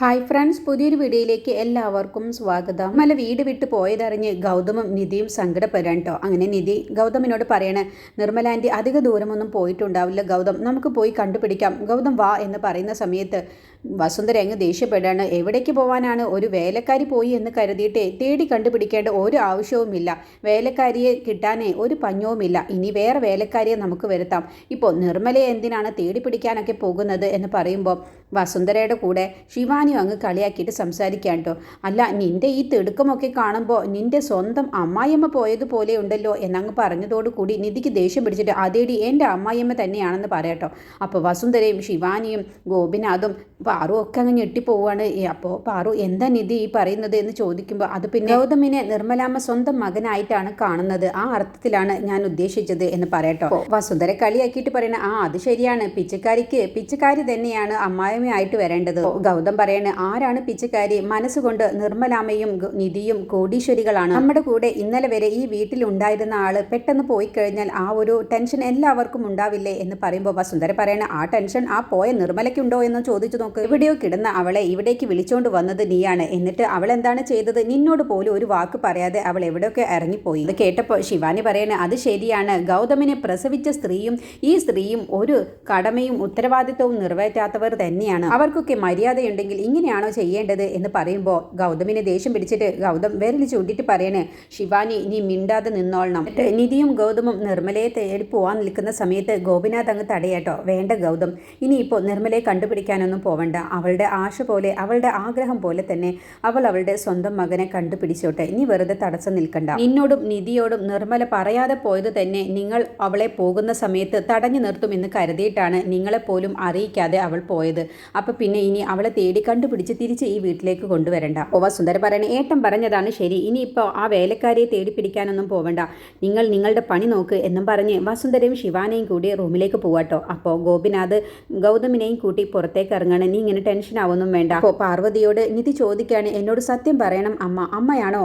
Hi friends പുതിയൊരു വീഡിയോയിലേക്ക് എല്ലാവർക്കും സ്വാഗതം. മല വീട് വിട്ട് പോയതറിഞ്ഞ് ഗൗതമും നിധിയും സങ്കടപ്പെടാൻ കേട്ടോ അങ്ങനെ നിധി ഗൗതമിനോട് പറയണേ നിർമ്മലാന്റെ അധിക ദൂരമൊന്നും പോയിട്ടുണ്ടാവില്ല ഗൗതം. നമുക്ക് പോയി കണ്ടുപിടിക്കാം. ഗൗതം വാ എന്ന് പറയുന്ന സമയത്ത് വസുന്ധര അങ്ങ് ദേഷ്യപ്പെടാണ്. എവിടേക്ക് പോകാനാണ് ഒരു വേലക്കാരി പോയി എന്ന് കരുതിയിട്ടേ തേടി കണ്ടുപിടിക്കേണ്ട ഒരു ആവശ്യവുമില്ല. വേലക്കാരിയെ കിട്ടാനേ ഒരു പഞ്ഞവുമില്ല. ഇനി വേറെ വേലക്കാരിയെ നമുക്ക് വരുത്താം. ഇപ്പോൾ നിർമ്മലയെ എന്തിനാണ് തേടി പിടിക്കാനൊക്കെ പോകുന്നത് എന്ന് പറയുമ്പോൾ വസുന്ധരയുടെ കൂടെ ശിവാനിയും അങ്ങ് കളിയാക്കിയിട്ട് സംസാരിക്കാൻ കേട്ടോ. അല്ല നിന്റെ ഈ തിടുക്കമൊക്കെ കാണുമ്പോൾ നിന്റെ സ്വന്തം അമ്മായിയമ്മ പോയതുപോലെ ഉണ്ടല്ലോ എന്നങ്ങ് പറഞ്ഞതോടുകൂടി നിധിക്ക് ദേഷ്യം പിടിച്ചിട്ട് അതേടി എന്റെ അമ്മായിയമ്മ തന്നെയാണെന്ന് പറയട്ടോ അപ്പോൾ വസുന്ധരയും ശിവാനിയും ഗോപിനാഥും പാറു ഒക്കെ അങ്ങ് ഞെട്ടിപ്പോവാണ്. അപ്പോൾ പാറു എന്താ നിധി ഈ പറയുന്നത് എന്ന് ചോദിക്കുമ്പോൾ അത് പിന്നെ ഗൗതമിനെ നിർമ്മലാമ്മ സ്വന്തം മകനായിട്ടാണ് കാണുന്നത്. ആ അർത്ഥത്തിലാണ് ഞാൻ ഉദ്ദേശിച്ചത് എന്ന് പറയട്ടോ വസുന്ധര കളിയാക്കിയിട്ട് പറയണ ആ അത് ശരിയാണ്. പിച്ചക്കാരിക്ക് പിച്ചക്കാരി തന്നെയാണ് അമ്മായിമ്മയായിട്ട് വരേണ്ടത്. ഗൗതം ഗൗതം പറയണ. ആരാണ് പിച്ചക്കാരി? മനസ്സുകൊണ്ട് നിർമ്മലാമയും നിധിയും കോടീശ്വരികളാണ്. നമ്മുടെ കൂടെ ഇന്നലെ വരെ ഈ വീട്ടിൽ ഉണ്ടായിരുന്ന ആൾ പെട്ടെന്ന് പോയി കഴിഞ്ഞാൽ ആ ഒരു ടെൻഷൻ എല്ലാവർക്കും ഉണ്ടാവില്ലേ എന്ന് പറയുമ്പോൾ വസുന്ധര പറയണ ആ ടെൻഷൻ ആ പോയ നിർമ്മലയ്ക്കുണ്ടോ എന്ന് ചോദിച്ചു നോക്ക്. എവിടെയോ കിടന്ന അവളെ ഇവിടേക്ക് വിളിച്ചോണ്ട് വന്നത് നീയാണ്. എന്നിട്ട് അവൾ എന്താണ് ചെയ്തത്? നിന്നോട് പോലും ഒരു വാക്ക് പറയാതെ അവൾ എവിടെയൊക്കെ ഇറങ്ങിപ്പോയി? ഇത് കേട്ടപ്പോൾ ശിവാനി പറയണ അത് ശരിയാണ്. ഗൗതമിനെ പ്രസവിച്ച സ്ത്രീയും ഈ സ്ത്രീയും ഒരു കടമയും ഉത്തരവാദിത്വവും നിറവേറ്റാത്തവർ തന്നെയാണ്. അവർക്കൊക്കെ മര്യാദയുണ്ടെങ്കിൽ ഇങ്ങനെയാണോ ചെയ്യേണ്ടത് എന്ന് പറയുമ്പോൾ ഗൗതമിനെ ദേഷ്യം പിടിച്ചിട്ട് ഗൗതം വിരൽ ചൂണ്ടിയിട്ട് പറയണേ ശിവാനി നീ മിണ്ടാതെ നിന്നോളണം. എന്നിട്ട് നിധിയും ഗൗതമും നിർമ്മലയെ തേടി പോവാൻ നിൽക്കുന്ന സമയത്ത് ഗോപിനാഥ് അങ്ങ് തടയേട്ടോ വേണ്ട ഗൗതം ഇനിയിപ്പോൾ നിർമ്മലയെ കണ്ടുപിടിക്കാനൊന്നും പോവണ്ട. അവളുടെ ആശ പോലെ അവളുടെ ആഗ്രഹം പോലെ തന്നെ അവൾ അവളുടെ സ്വന്തം മകനെ കണ്ടുപിടിച്ചോട്ടെ. ഇനി വെറുതെ തടസ്സം നിൽക്കണ്ട. നിന്നോടും നിധിയോടും നിർമ്മല പറയാതെ പോയത് തന്നെ നിങ്ങൾ അവളെ പോകുന്ന സമയത്ത് തടഞ്ഞു നിർത്തുമെന്ന് കരുതിയിട്ടാണ് നിങ്ങളെപ്പോലും അറിയിക്കാതെ അവൾ പോയത്. അപ്പം പിന്നെ ഇനി അവളെ തേടി കണ്ടുപിടിച്ച് തിരിച്ച് ഈ വീട്ടിലേക്ക് കൊണ്ടുവരണ്ട. ഓ വസുന്ധര പറയണ ഏട്ടൻ പറഞ്ഞതാണ് ശരി. ഇനിയിപ്പോൾ ആ വേലക്കാരിയെ തേടി പിടിക്കാനൊന്നും പോവണ്ട. നിങ്ങൾ നിങ്ങളുടെ പണി നോക്ക് എന്നും പറഞ്ഞ് വസുന്ധരയും ശിവാനയും കൂടി റൂമിലേക്ക് പോവാട്ടോ. അപ്പോൾ ഗോപിനാഥ് ഗൗതമിനെയും കൂട്ടി പുറത്തേക്ക് ഇറങ്ങണം. നീ ഇങ്ങനെ ടെൻഷൻ ആവൊന്നും വേണ്ട. അപ്പോൾ പാർവതിയോട് നിധി ചോദിക്കുകയാണ് എന്നോട് സത്യം പറയണം അമ്മ. അമ്മയാണോ?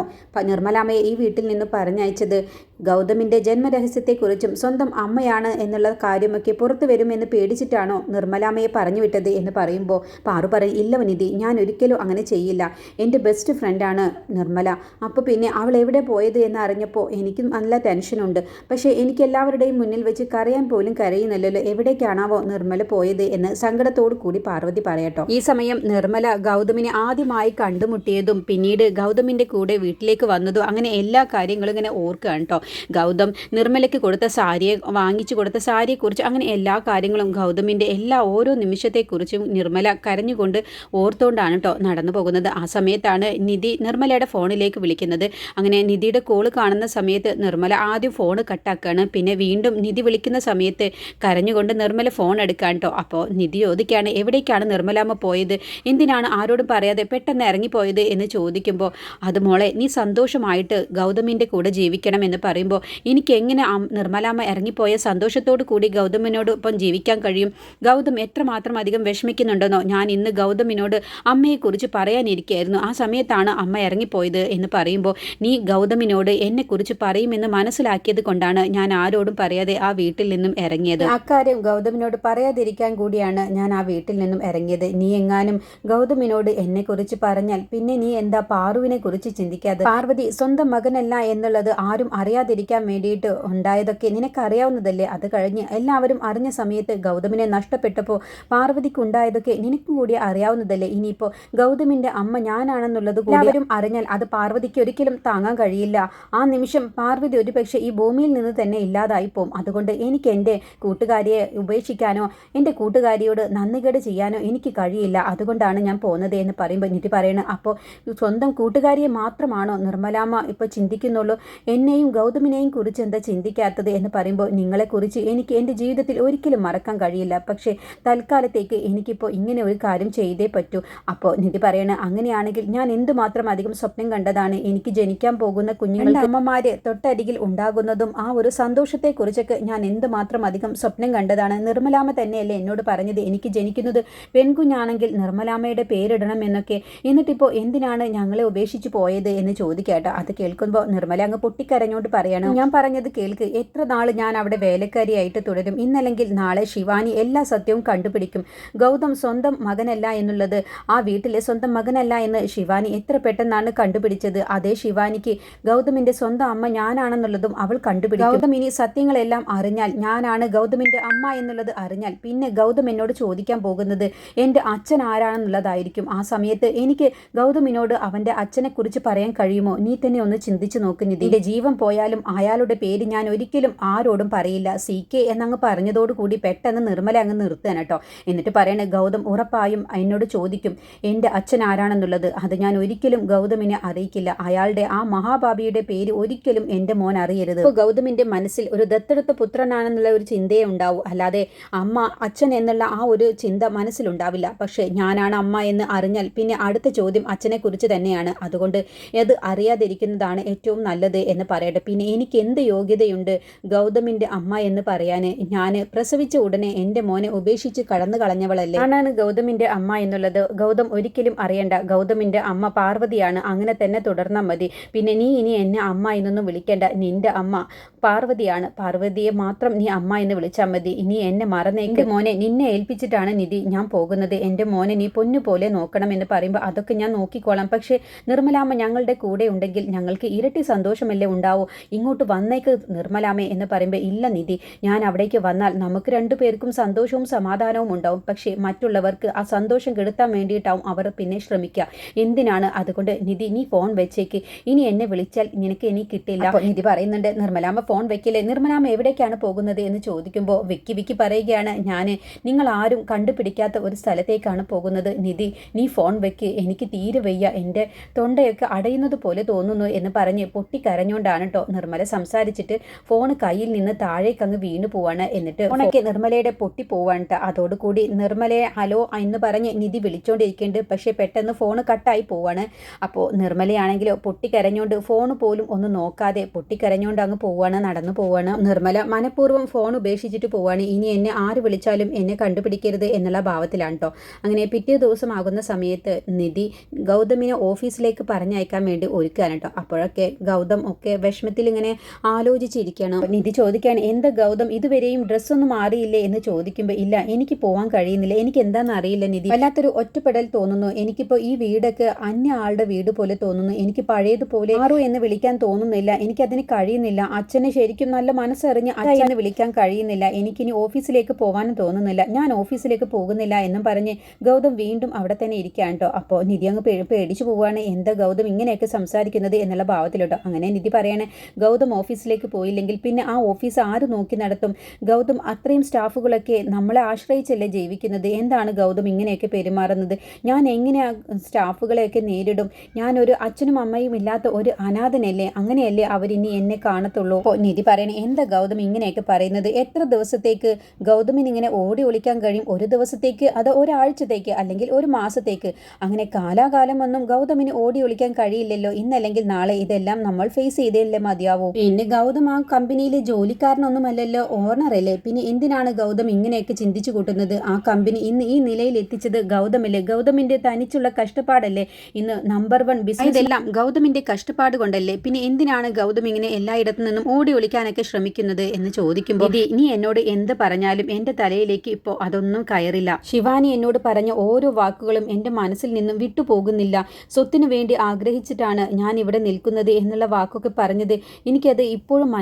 നിർമ്മലാമ്മയെ ഈ വീട്ടിൽ നിന്ന് പറഞ്ഞയച്ചത്. ഗൗതമിന്റെ ജന്മരഹസ്യത്തെക്കുറിച്ചും സ്വന്തം അമ്മയാണ് എന്നുള്ള കാര്യമൊക്കെ പുറത്തു വരുമെന്ന് പേടിച്ചിട്ടാണോ നിർമ്മലാമ്മയെ പറഞ്ഞു വിട്ടത് എന്ന് പറയുമ്പോൾ പാറു പറയും ഇല്ല നിധി. ഞാൻ ഒരിക്കലും അങ്ങനെ ചെയ്യില്ല. എന്റെ ബെസ്റ്റ് ഫ്രണ്ടാണ് നിർമ്മല. അപ്പോൾ പിന്നെ അവൾ എവിടെ പോയത് എന്ന് അറിഞ്ഞപ്പോൾ എനിക്ക് നല്ല ടെൻഷനുണ്ട് പക്ഷേ എനിക്ക് എല്ലാവരുടെയും മുന്നിൽ വെച്ച് കരയാൻ പോലും കരയുന്നില്ലല്ലോ. എവിടേക്കാണാവോ നിർമ്മല പോയത് എന്ന് സങ്കടത്തോടു കൂടി പാർവതി പറയട്ടോ. ഈ സമയം നിർമ്മല ഗൗതമിനെ ആദ്യമായി കണ്ടുമുട്ടിയതും പിന്നീട് ഗൗതമിന്റെ കൂടെ വീട്ടിലേക്ക് വന്നതും അങ്ങനെ എല്ലാ കാര്യങ്ങളും ഇങ്ങനെ ഓർക്കുകയാണ് കേട്ടോ. ഗൗതം നിർമ്മലയ്ക്ക് കൊടുത്ത സാരിയെ വാങ്ങിച്ചു കൊടുത്ത സാരിയെക്കുറിച്ച് അങ്ങനെ എല്ലാ കാര്യങ്ങളും ഗൗതമിന്റെ എല്ലാ ഓരോ നിമിഷത്തെക്കുറിച്ചും നിർമ്മല കരഞ്ഞുകൊണ്ട് ഓർത്തുകൊണ്ടാണ് കേട്ടോ നടന്നു പോകുന്നത്. ആ സമയത്താണ് നിധി നിർമ്മലയുടെ ഫോണിലേക്ക് വിളിക്കുന്നത്. അങ്ങനെ നിധിയുടെ കോൾ കാണുന്ന സമയത്ത് നിർമ്മല ആദ്യം ഫോൺ കട്ടാക്കുകയാണ് പിന്നെ വീണ്ടും നിധി വിളിക്കുന്ന സമയത്ത് കരഞ്ഞുകൊണ്ട് നിർമ്മല ഫോൺ എടുക്കാൻ കേട്ടോ അപ്പോൾ നിധി ചോദിക്കുകയാണ് എവിടേക്കാണ് നിർമ്മലാമ്മ പോയത്? എന്തിനാണ് ആരോടും പറയാതെ പെട്ടെന്ന് ഇറങ്ങിപ്പോയത്? എന്ന് ചോദിക്കുമ്പോൾ അത് മോളെ നീ സന്തോഷമായിട്ട് ഗൗതമിന്റെ കൂടെ ജീവിക്കണം എന്ന് പറയുമ്പോൾ എനിക്ക് എങ്ങനെ നിർമ്മലാമ്മ ഇറങ്ങിപ്പോയ സന്തോഷത്തോടു കൂടി ഗൗതമിനോടൊപ്പം ജീവിക്കാൻ കഴിയും? ഗൗതം എത്രമാത്രം അധികം വിഷമിക്കുന്നുണ്ടെന്നോ? ഞാൻ ഇന്ന് ഗൗതമിനോട് അമ്മയെക്കുറിച്ച് പറയാനിരിക്കുകയായിരുന്നു ആ സമയത്താണ് അമ്മ ഇറങ്ങിപ്പോയത്. എന്ന് പറയുമ്പോൾ നീ ഗൗതമിനോട് എന്നെക്കുറിച്ച് പറയുമെന്ന് മനസ്സിലാക്കിയത് കൊണ്ടാണ് ഞാൻ ആരോടും പറയാതെ ആ വീട്ടിൽ നിന്നും ഇറങ്ങിയത്. അക്കാര്യം ഗൗതമിനോട് പറയാതിരിക്കാൻ കൂടിയാണ് ഞാൻ ആ വീട്ടിൽ നിന്നും ഇറങ്ങിയത്. നീ എങ്ങാനും ഗൗതമിനോട് എന്നെക്കുറിച്ച് പറഞ്ഞാൽ പിന്നെ നീ എന്താ പാറുവിനെ കുറിച്ച് ചിന്തിക്കാതെ? പാർവതി സ്വന്തം മകനല്ല എന്നുള്ളത് ആരും അറിയാതിരിക്കാൻ വേണ്ടിയിട്ട് ഉണ്ടായതൊക്കെ നിനക്കറിയാവുന്നതല്ലേ? അത് കഴിഞ്ഞ് എല്ലാവരും അറിഞ്ഞ സമയത്ത് ഗൗതമിനെ നഷ്ടപ്പെട്ടപ്പോൾ പാർവതിക്കുണ്ടായതൊക്കെ നിനക്കും കൂടി അറിയാവുന്നതല്ലേ? ഇനിയിപ്പോൾ ഗൗതമിന്റെ അമ്മ ഞാനാണെന്നുള്ളത് എല്ലാവരും അറിഞ്ഞാൽ അത് പാർവതിക്ക് ഒരിക്കലും താങ്ങാൻ കഴിയില്ല. ആ നിമിഷം പാർവതി ഒരുപക്ഷെ ഈ ഭൂമിയിൽ നിന്ന് തന്നെ ഇല്ലാതായി പോകും അതുകൊണ്ട് എനിക്ക് എന്റെ കൂട്ടുകാരിയെ ഉപേക്ഷിക്കാനോ എന്റെ കൂട്ടുകാരിയോട് നന്ദികേട് ചെയ്യാനോ എനിക്ക് കഴിയില്ല. അതുകൊണ്ടാണ് ഞാൻ പോകുന്നത് എന്ന് പറയുമ്പോൾ നിധി പറയണ അപ്പോൾ സ്വന്തം കൂട്ടുകാരിയെ മാത്രമാണോ നിർമ്മലാമ്മ ഇപ്പോൾ ചിന്തിക്കുന്നുള്ളൂ? എന്നെയും ഗൗതമിനെയും കുറിച്ച് എന്താ ചിന്തിക്കാത്തത്? എന്ന് പറയുമ്പോൾ നിങ്ങളെക്കുറിച്ച് എനിക്ക് എന്റെ ജീവിതത്തിൽ ഒരിക്കലും മറക്കാൻ കഴിയില്ല. പക്ഷേ തൽക്കാലത്തേക്ക് എനിക്കിപ്പോൾ ഇങ്ങനെ ഒരു കാര്യം ചെയ്തേ പറ്റൂ. അപ്പോൾ നിധി പറയണ അങ്ങനെയാണെങ്കിൽ ഞാൻ എന്തുമാത്രം അധികം സ്വപ്നം കണ്ടതാണ്? എനിക്ക് ജനിക്കാൻ പോകുന്ന കുഞ്ഞുങ്ങളുടെ അമ്മമാര് തൊട്ടരികിൽ ഉണ്ടാകുന്നതും ആ ഒരു സന്തോഷത്തെക്കുറിച്ചൊക്കെ ഞാൻ എന്തുമാത്രം അധികം സ്വപ്നം കണ്ടതാണ്? നിർമ്മലാമ തന്നെയല്ലേ എന്നോട് പറഞ്ഞത്. എനിക്ക് ജനിക്കുന്നത് പെൺകുഞ്ഞാണെങ്കിൽ നിർമ്മലാമയുടെ പേരിടണം എന്നൊക്കെ. എന്നിട്ടിപ്പോൾ എന്തിനാണ് ഞങ്ങളെ ഉപേക്ഷിച്ച് പോയത്? എന്ന് ചോദിക്കട്ടെ. അത് കേൾക്കുമ്പോൾ നിർമ്മല അങ്ങ് പൊട്ടിക്കരഞ്ഞോണ്ട് പറയണം ഞാൻ പറഞ്ഞത് കേൾക്ക്. എത്ര നാൾ ഞാൻ അവിടെ വേലക്കാരിയായിട്ട് തുടരും? ഇന്നല്ലെങ്കിൽ നാളെ ശിവാനി എല്ലാ സത്യവും കണ്ടുപിടിക്കും. ഗൗതം സ്വന്തം മകനല്ല എന്നുള്ളത് ആ വീട്ടിലെ സ്വന്തം മകനല്ല എന്ന് ശിവാനി എത്ര പെട്ടെന്നാണ് കണ്ടുപിടിച്ചത്? അതേ ശിവാനിക്ക് ഗൗതമിന്റെ സ്വന്തം അമ്മ ഞാനാണെന്നുള്ളതും അവൾ കണ്ടുപിടിക്കും. ഗൗതം ഇനി സത്യങ്ങളെല്ലാം അറിഞ്ഞാൽ ഞാനാണ് ഗൗതമിന്റെ അമ്മ എന്നുള്ളത് അറിഞ്ഞാൽ പിന്നെ ഗൗതം എന്നോട് ചോദിക്കാൻ പോകുന്നത് എന്റെ അച്ഛൻ ആരാണെന്നുള്ളതായിരിക്കും. ആ സമയത്ത് എനിക്ക് ഗൗതമിനോട് അവന്റെ അച്ഛനെ കുറിച്ച് പറയാൻ കഴിയുമോ? നീ തന്നെ ഒന്ന് ചിന്തിച്ചു നോക്കുന്നു നിന്റെ ജീവൻ പോയാലും അയാളുടെ പേര് ഞാൻ ഒരിക്കലും ആരോടും പറയില്ല. സി കെ എന്നങ്ങ് പറഞ്ഞതോടുകൂടി പെട്ടെന്ന് നിർമ്മല അങ്ങ് നിർത്തുകയാണ് കേട്ടോ. എന്നിട്ട് പറയണേ ഗൗതം ഉറപ്പായും എന്നോട് ചോദിക്കും എന്റെ അച്ഛൻ ആരാണെന്നുള്ളത്? അത് ഞാൻ ഒരിക്കലും ഗൗതമിനെ അറിയിക്കില്ല. അയാളുടെ ആ മഹാഭാബിയുടെ പേര് ഒരിക്കലും എന്റെ മോൻ അറിയരുത്. ഇപ്പോൾ ഗൗതമിന്റെ മനസ്സിൽ ഒരു ദത്തെടുത്ത പുത്രനാണെന്നുള്ള ഒരു ചിന്തയെ ഉണ്ടാവൂ. അല്ലാതെ അമ്മ അച്ഛൻ എന്നുള്ള ആ ഒരു ചിന്ത മനസ്സിലുണ്ടാവില്ല. പക്ഷേ ഞാനാണ് അമ്മ എന്ന് അറിഞ്ഞാൽ പിന്നെ അടുത്ത ചോദ്യം അച്ഛനെ കുറിച്ച് തന്നെയാണ്. അതുകൊണ്ട് അത് അറിയാതിരിക്കുന്നതാണ് ഏറ്റവും നല്ലത് എന്ന് പറയട്ടെ. പിന്നെ എനിക്ക് എന്ത് യോഗ്യതയുണ്ട് ഗൗതമിന്റെ അമ്മ എന്ന് പറയാൻ ഞാൻ പ്രസവിച്ച ഉടനെ എന്റെ മോനെ ഉപേക്ഷിച്ച് കടന്നു കളഞ്ഞവളല്ലേ ആണാണ് ഗൗതമിന്റെ അമ്മ എന്നുള്ളത്. ഗൗതം ഒരിക്കലും അറിയണ്ട. ഗൗതമിന്റെ അമ്മ പാർവതിയാണ്. അങ്ങനെ തന്നെ തുടർന്നാൽ മതി. പിന്നെ നീ ഇനി എന്നെ അമ്മ എന്നൊന്നും വിളിക്കേണ്ട. നിന്റെ അമ്മ പാർവതിയാണ്. പാർവതിയെ മാത്രം നീ അമ്മ എന്ന് വിളിച്ചാൽ മതി. ഇനി എന്നെ മറന്നേക്ക് മോനെ നിന്നെ ഏൽപ്പിച്ചിട്ടാണ് നിധി ഞാൻ പോകുന്നത്. എന്റെ മോനെ നീ പൊന്നു പോലെ നോക്കണം എന്ന് പറയുമ്പോൾ അതൊക്കെ ഞാൻ നോക്കിക്കോളാം. പക്ഷേ നിർമ്മലാമ്മ ഞങ്ങളുടെ കൂടെ ഉണ്ടെങ്കിൽ ഞങ്ങൾക്ക് ഇരട്ടി സന്തോഷമല്ലേ ഉണ്ടാവൂ? ഇങ്ങോട്ട് വന്നേക്ക് നിർമ്മലാമ്മ എന്ന് പറയുമ്പോൾ ഇല്ല നിധി ഞാൻ അവിടേക്ക് വന്നാൽ നമുക്ക് രണ്ടു പേർക്കും സന്തോഷവും സമാധാനവും ഉണ്ടാവും. പക്ഷേ മറ്റുള്ളവർക്ക് ആ സന്തോഷം കെടുത്താൻ വേണ്ടിയിട്ടാവും അവർ പിന്നെ ശ്രമിക്കുക. എന്തിനാണ്? അതുകൊണ്ട് നിധി നീ ഫോൺ വെച്ചേക്ക്. ഇനി എന്നെ വിളിച്ചാൽ നിനക്ക് ഇനി കിട്ടില്ല. നിധി പറയുന്നുണ്ട് നിർമ്മലാമ്മ ഫോൺ വെക്കില്ലേ? നിർമ്മലാമ്മ എവിടേക്കാണ് പോകുന്നത് എന്ന് ചോദിക്കുമ്പോൾ വിക്കി വിക്കി പറയുകയാണ്. ഞാൻ നിങ്ങൾ ആരും കണ്ടുപിടിക്കാത്ത ഒരു സ്ഥലത്തേക്കാണ് പോകുന്നത്. നിധി നീ ഫോൺ വെക്ക്. എനിക്ക് തീരെ വയ്യ. എന്റെ തൊണ്ടയൊക്കെ അടയുന്നത് പോലെ തോന്നുന്നു എന്ന് പറഞ്ഞ് പൊട്ടിക്കരഞ്ഞുകൊണ്ടാണ് കേട്ടോ നിർമ്മല സംസാരിച്ചിട്ട് ഫോൺ കയ്യിൽ നിന്ന് താഴേക്ക് അങ്ങ് വീണു പോവാണ്. എന്നിട്ട് ഫോണൊക്കെ നിർമ്മലയുടെ പൊട്ടി പോവാണ് കേട്ടോ അതോടുകൂടി നിർമ്മലയെ ഹലോ എന്ന് പറഞ്ഞ് നിധി വിളിച്ചുകൊണ്ടിരിക്കുന്നുണ്ട് പക്ഷേ പെട്ടെന്ന് ഫോൺ കട്ടായി പോവാണ്. അപ്പോൾ നിർമ്മലയാണെങ്കിലോ പൊട്ടിക്കരഞ്ഞുകൊണ്ട് ഫോൺ പോലും ഒന്ന് നോക്കാതെ പൊട്ടിക്കരഞ്ഞുകൊണ്ട് അങ്ങ് പോവാണ് നടന്നു പോവാണ്. നിർമ്മല മനഃപൂർവം ഫോൺ ഉപേക്ഷിച്ചിട്ട് പോവാണ്. ഇനി എന്നെ ആര് വിളിച്ചാലും എന്നെ കണ്ടുപിടിക്കരുത് എന്നുള്ള ഭാവത്തിലാണ് കേട്ടോ അങ്ങനെ പിറ്റേ ദിവസം ആകുന്ന സമയത്ത് നിധി ഗൗതമിനെ ഓഫീസിലേക്ക് പറഞ്ഞയക്കാൻ വേണ്ടി ഒരുക്കുകയാണ് കേട്ടോ അപ്പോഴൊക്കെ ഗൗതം ഒക്കെ വിഷമത്തിൽ ഇങ്ങനെ ആലോചിച്ചിരിക്കുകയാണ് നിധി ചോദിക്കുകയാണ് എന്താ ഗൗതം ഇതുവരെയും ഡ്രസ്സൊന്നും മാറിയില്ലേ? എന്ന് ചോദിക്കുമ്പോൾ ഇല്ല എനിക്ക് പോകാൻ കഴിയുന്നില്ല. എനിക്ക് എന്താണെന്ന് അറിയില്ല നിധി. വല്ലാത്തൊരു ഒറ്റപ്പെടൽ തോന്നുന്നു. എനിക്കിപ്പോൾ ഈ വീടൊക്കെ അന്യ ആളുടെ വീട് പോലെ തോന്നുന്നു. എനിക്ക് പഴയതുപോലെ ആറു എന്ന് വിളിക്കാൻ തോന്നുന്നില്ല. എനിക്കതിന് കഴിയുന്നില്ല. അച്ഛനെ ശരിക്കും നല്ല മനസ്സറിഞ്ഞ് അച്ഛനെ എന്ന് വിളിക്കാൻ കഴിയുന്നില്ല. എനിക്കിനി ഓഫീസിലേക്ക് പോകാനും തോന്നുന്നില്ല. ഞാൻ ഓഫീസിലേക്ക് പോകുന്നില്ല എന്നും പറഞ്ഞ് ഗൗതം വീണ്ടും അവിടെ തന്നെ ഇരിക്കുകയാണ് കേട്ടോ. അപ്പോൾ നിധി അങ്ങ് പേടിച്ചു പോവുകയാണ്. എന്താ ഗൗതം ഇങ്ങനെയൊക്കെ സംസാരിക്കുന്നത് എന്നുള്ള ഭാവത്തിലോട്ടോ. അങ്ങനെ നിധി പറയണേ ഗൗതം ഓഫീസിലേക്ക് പോയില്ലെങ്കിൽ പിന്നെ ആ ഓഫീസ് ആര് നോക്കി നടത്തും? ഗൗതം അത്രയും സ്റ്റാഫുകളൊക്കെ നമ്മളെ ആശ്രയിച്ചല്ലേ ജീവിക്കുന്നത്? എന്താണ് ഗൗതം ഇങ്ങനെയൊക്കെ പെരുമാറുന്നത്? ഞാൻ എങ്ങനെ സ്റ്റാഫുകളെയൊക്കെ നേരിടും? ഞാനൊരു അച്ഛനും അമ്മയും ഇല്ലാത്ത ഒരു അനാഥനല്ലേ? അങ്ങനെയല്ലേ അവരിനി എന്നെ കാണത്തുള്ളൂ? അപ്പോൾ നിധി പറയണേ എന്താ ഗൗതം ഇങ്ങനെയൊക്കെ പറയുന്നത്? എത്ര ദിവസത്തേക്ക് ഗൗതമിന് ഇങ്ങനെ ഓടി ഒളിക്കാൻ കഴിയും? ഒരു ദിവസത്തേക്ക് അത് ഒരാഴ്ചത്തേക്ക് അല്ലെങ്കിൽ ഒരു മാസത്തേക്ക്? അങ്ങനെ കാലാകാലം ഒന്നും ഗൗതമിന് ഓടി ഒളിക്കാൻ കഴിയില്ലല്ലോ. ഇന്നല്ലെങ്കിൽ നാളെ ഇതെല്ലാം നമ്മൾ ഫേസ് ചെയ്തല്ലേ മതിയാവൂ? പിന്നെ ഗൗതം ആ കമ്പനിയിലെ ജോലിക്കാരനൊന്നുമല്ലല്ലോ ഓണറല്ലേ? പിന്നെ എന്തിനാണ് ഗൗതം ഇങ്ങനെയൊക്കെ ചിന്തിച്ചു കൂട്ടുന്നത്? ആ കമ്പനി ഇന്ന് ഈ നിലയിൽ എത്തിച്ചത് ഗൗതമല്ലേ ഗൗതമിന്റെ തനിച്ചുള്ള കഷ്ടപ്പാടല്ലേ? ഇന്ന് നമ്പർ വൺ ബിസിനസ് ഇതെല്ലാം ഗൗതമിന്റെ കഷ്ടപ്പാട് കൊണ്ടല്ലേ? പിന്നെ എന്തിനാണ് ഗൗതം ഇങ്ങനെ എല്ലായിടത്തു നിന്നും ഓടി ഒളിക്കാനൊക്കെ ശ്രമിക്കുന്നത് എന്ന് ചോദിക്കുമ്പോൾ ഇനി നീ എന്നോട് എന്ത് പറഞ്ഞാലും എന്റെ തലയിലേക്ക് ഇപ്പോൾ അതൊന്നും കയറില്ല. ശിവാനി എന്നോട് പറഞ്ഞ ഓരോ വാക്കുകളും എന്റെ മനസ്സിൽ നിന്നും വിട്ടുപോകുന്നില്ല. സ്വത്തിനു വേണ്ടി ആഗ്രഹിച്ചിട്ടാണ് ഞാൻ ഇവിടെ നിൽക്കുന്നത് എന്നുള്ള വാക്കൊക്കെ പറഞ്ഞത്. എനിക്കത് ഇപ്പോഴും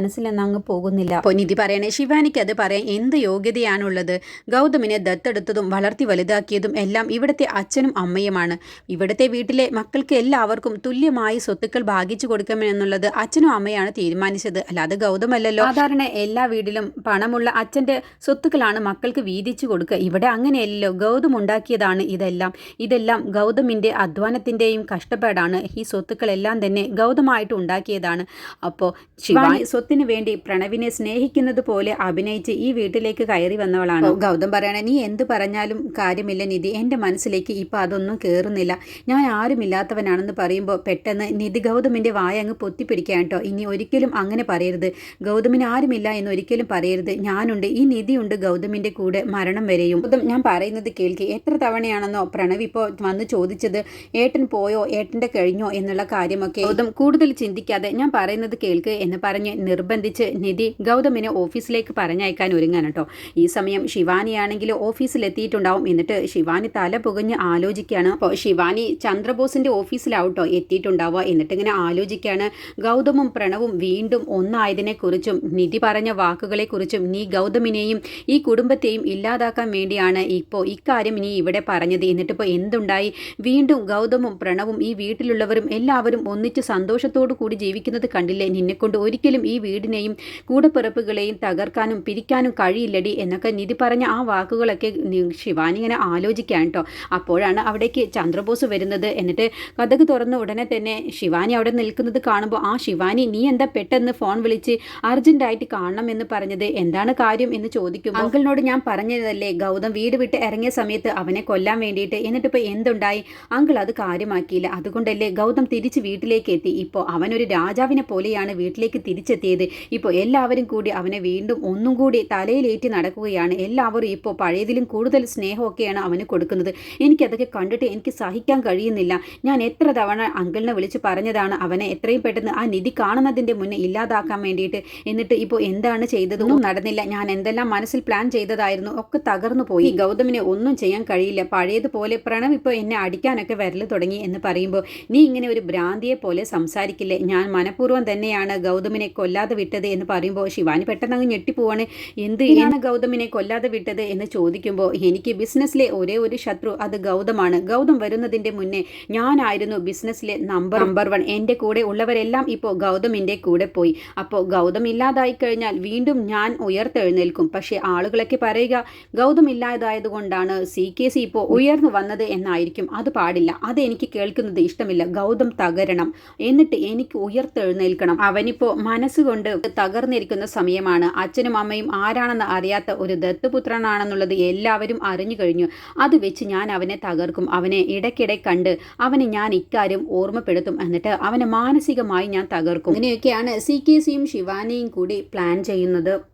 അങ്ങ് പോകുന്നില്ല. അപ്പോൾ നിധി പറയണേ ശിവാനിക്ക് അത് പറയാൻ എന്ത് യോഗ്യതയാണുള്ളത്? ഗൗതമിനെ ദത്തെടുത്തതും വളർത്തി വലുതാക്കിയതും എല്ലാം ഇവിടുത്തെ അച്ഛനും അമ്മയുമാണ്. ഇവിടുത്തെ വീട്ടിലെ മക്കൾക്ക് എല്ലാവർക്കും തുല്യമായി സ്വത്തുക്കൾ ഭാഗിച്ചു കൊടുക്കണമെന്നുള്ളത് അച്ഛനും അമ്മയാണ് തീരുമാനിച്ചത്. അല്ലാതെ ഗൗതമല്ലല്ലോ. സാധാരണ എല്ലാ വീട്ടിലും പണമുള്ള അച്ഛന്റെ സ്വത്തുക്കളാണ് മക്കൾക്ക് വീതിച്ചു കൊടുക്കുക. ഇവിടെ അങ്ങനെയല്ലല്ലോ. ഗൗതം ഉണ്ടാക്കിയതാണ് ഇതെല്ലാം. ഇതെല്ലാം ഗൗതമിന്റെ അധ്വാനത്തിന്റെയും കഷ്ടപ്പാടാണ്. ഈ സ്വത്തുക്കളെല്ലാം തന്നെ ഗൗതമായിട്ട് ഉണ്ടാക്കിയതാണ്. അപ്പോൾ ശിവാനി സ്വത്തിന് വേണ്ടി പ്രണവിനെ സ്നേഹിക്കുന്നത് പോലെ അഭിനയിച്ച് ഈ വീട്ടിലേക്ക് കയറി വന്നവളാണ്. ഗൗതം പറയണ നീ എന്ത് പറഞ്ഞാലും കാര്യമില്ല നിധി. എന്റെ മനസ്സിലേക്ക് ഇപ്പം അതൊന്നും കയറുന്നില്ല ഞാൻ ആരുമില്ലാത്തവനാണെന്ന് പറയുമ്പോൾ പെട്ടെന്ന് നിധി ഗൗതമിന്റെ വായ അങ്ങ് പൊത്തിപ്പിടിക്കാൻ കേട്ടോ. ഇനി ഒരിക്കലും അങ്ങനെ പറയരുത്. ഗൗതമിന് ആരുമില്ല എന്ന് ഒരിക്കലും പറയരുത്. ഞാനുണ്ട്. ഈ നിധിയുണ്ട് ഗൗതമിന്റെ കൂടെ മരണം വരെയും. ഗൗതം ഞാൻ പറയുന്നത് കേൾക്കി. എത്ര തവണയാണെന്നോ പ്രണവ് ഇപ്പോൾ വന്ന് ചോദിച്ചത് ഏട്ടൻ പോയോ? ഏട്ടന്റെ കഴിഞ്ഞോ? എന്നുള്ള കാര്യമൊക്കെ ഗൗതം കൂടുതൽ ചിന്തിക്കാതെ ഞാൻ പറയുന്നത് കേൾക്ക് എന്ന് പറഞ്ഞ് നിർബന്ധിച്ച് നിധി ഗൗതമിനെ ഓഫീസിലേക്ക് പറഞ്ഞയക്കാൻ ഒരുങ്ങാൻ കേട്ടോ. ഈ സമയം ശിവാനിയാണെങ്കിൽ ഓഫീസിലെത്തിയിട്ടുണ്ടാവും. എന്നിട്ട് ശിവാനി തല പുകഞ്ഞ് ആലോചിക്കുകയാണ്. അപ്പോൾ ശിവാനി ചന്ദ്രബോസിന്റെ ഓഫീസിലാവട്ടോ എത്തിയിട്ടുണ്ടാവുക. എന്നിട്ട് ഇങ്ങനെ ആലോചിക്കുകയാണ്. ഗൗതമും പ്രണവും വീണ്ടും ഒന്നായതിനെക്കുറിച്ചും നിധി പറഞ്ഞ വാക്കുകളെക്കുറിച്ചും നീ ഗൗതമിനെയും ഈ കുടുംബത്തെയും ഇല്ലാതാക്കാൻ വേണ്ടിയാണ് ഇപ്പോൾ ഇക്കാര്യം നീ ഇവിടെ പറഞ്ഞത്. എന്നിട്ടിപ്പോൾ എന്തുണ്ടായി? വീണ്ടും ഗൗതമും പ്രണവും ഈ വീട്ടിലുള്ളവരും എല്ലാവരും ഒന്നിച്ച് സന്തോഷത്തോടു കൂടി ജീവിക്കുന്നത് കണ്ടില്ലേ? നിന്നെക്കൊണ്ട് ഒരിക്കലും ഈ വീടിനെയും കൂടപ്പിറപ്പുകളെയും തകർക്കാനും പിരിക്കാനും കഴിയില്ലടി എന്നൊക്കെ നിധി പറഞ്ഞ ആ വാക്കുകളൊക്കെ ശിവാനി ഇങ്ങനെ ആലോചിക്കാൻ കേട്ടോ അപ്പോഴാണ് അവിടേക്ക് ചന്ദ്രബോസ് വരുന്നത്. എന്നിട്ട് കഥക് തുറന്ന ഉടനെ തന്നെ ശിവാനി അവിടെ നിൽക്കുന്നത് കാണുമ്പോൾ ആ ശിവാനി നീ എന്താ പെട്ടെന്ന് ഫോൺ വിളിച്ച് അർജന്റായിട്ട് കാണണം എന്ന് പറഞ്ഞത്? എന്താണ് കാര്യം? എന്ന് ചോദിക്കും അങ്കിളിനോട് ഞാൻ പറഞ്ഞതല്ലേ ഗൗതം വീട് വിട്ട് ഇറങ്ങിയ സമയത്ത് അവനെ കൊല്ലാൻ വേണ്ടിയിട്ട്. എന്നിട്ടിപ്പോൾ എന്തുണ്ടായി? അങ്കിൾ അത് കാര്യമാക്കിയില്ല. അതുകൊണ്ടല്ലേ ഗൗതം തിരിച്ച് വീട്ടിലേക്ക് എത്തി. ഇപ്പോൾ അവനൊരു രാജാവിനെ പോലെയാണ് വീട്ടിലേക്ക് തിരിച്ചെത്തിയത്. ഇപ്പോൾ എല്ലാവരും കൂടി അവനെ വീണ്ടും ഒന്നും കൂടി തലയിലേറ്റി നടക്കുകയാണ്. എല്ലാവരും ഇപ്പോൾ പഴയതിലും കൂടുതൽ സ്നേഹമൊക്കെയാണ് അവന് കൊടുക്കുന്നത്. എനിക്കതൊക്കെ കണ്ടിട്ട് എനിക്ക് സഹിക്കാൻ കഴിയുന്നില്ല. ഞാൻ എത്ര തവണ അങ്കിളിനെ വിളിച്ച് പറഞ്ഞതാണ് അവനെ എത്രയും പെട്ടെന്ന് ആ നിധി കാണുന്നതിന്റെ മുന്നേ ഇല്ലാതാക്കാൻ വേണ്ടിയിട്ട്. എന്നിട്ട് ഇപ്പോൾ എന്താണ് ചെയ്തതൊന്നും നടന്നില്ല. ഞാൻ എന്തെല്ലാം മനസ്സിൽ പ്ലാൻ ചെയ്തതായിരുന്നു? ഒക്കെ തകർന്നു പോയി. ഗൗതമിനെ ഒന്നും ചെയ്യാൻ കഴിയില്ല. പഴയതുപോലെ പ്രണവ് ഇപ്പോൾ എന്നെ അടിക്കാനൊക്കെ വരൽ തുടങ്ങി എന്ന് പറയുമ്പോൾ നീ ഇങ്ങനെ ഒരു ഭ്രാന്തിയെ പോലെ സംസാരിക്കില്ലേ? ഞാൻ മനഃപൂർവം തന്നെയാണ് ഗൗതമിനെ കൊല്ലാതെ വിട്ടത് എന്ന് പറയുമ്പോൾ ശിവാനി പെട്ടെന്ന് അങ്ങ് ഞെട്ടിപ്പോവാണ്. എന്തിനാണ് ഗൗതമിനെ കൊല്ലാതെ വിട്ടത്? എന്ന് ചോദിക്കുമ്പോൾ എനിക്ക് ബിസിനസ്സിലെ ഒരേ ഒരു ശത്രു അത് ഗൗതമാണ്. ഗൗതം വരുന്നതിന്റെ മുന്നേ ഞാനായിരുന്നു ബിസിനസ്സിലെ നമ്പർ നമ്പർ വൺ. എന്റെ കൂടെ ഉള്ളവരെല്ലാം ഇപ്പോൾ ഗൗതമിന്റെ കൂടെ പോയി. അപ്പോൾ ഗൗതം ഇല്ലാതായി കഴിഞ്ഞാൽ വീണ്ടും ഞാൻ ഉയർത്തെഴുന്നേൽക്കും. പക്ഷേ ആളുകളൊക്കെ പറയുക ഗൗതം ഇല്ലാതായത് കൊണ്ടാണ് സി കെ സി ഇപ്പോൾ ഉയർന്നു വന്നത് എന്നായിരിക്കും. അത് പാടില്ല. അത് എനിക്ക് കേൾക്കുന്നത് ഇഷ്ടമില്ല. ഗൗതം തകരണം. എന്നിട്ട് എനിക്ക് ഉയർത്തെഴുന്നേൽക്കണം. അവനിപ്പോൾ മനസ്സുകൊണ്ട് തകർന്നിരിക്കുന്ന സമയമാണ്. അച്ഛനും അമ്മയും ആരാണെന്ന് അറിയാത്ത ഒരു ദത്തുപുത്രനാണെന്നുള്ളത് എല്ലാവരും അറിഞ്ഞു കഴിഞ്ഞു. അത് വെച്ച് ഞാൻ അവനെ തകർക്കും. അവനെ ഇടയ്ക്കിടെ കണ്ട് അവനെ ഞാൻ ഇക്കാര്യം ഓർമ്മപ്പെടുത്തും എന്നിട്ട് അവനെ മാനസികമായി ഞാൻ തകർക്കും. ഇങ്ങനെയൊക്കെയാണ് സി കെ സിയും ശിവാനിയും കൂടി പ്ലാൻ ചെയ്യുന്നത്.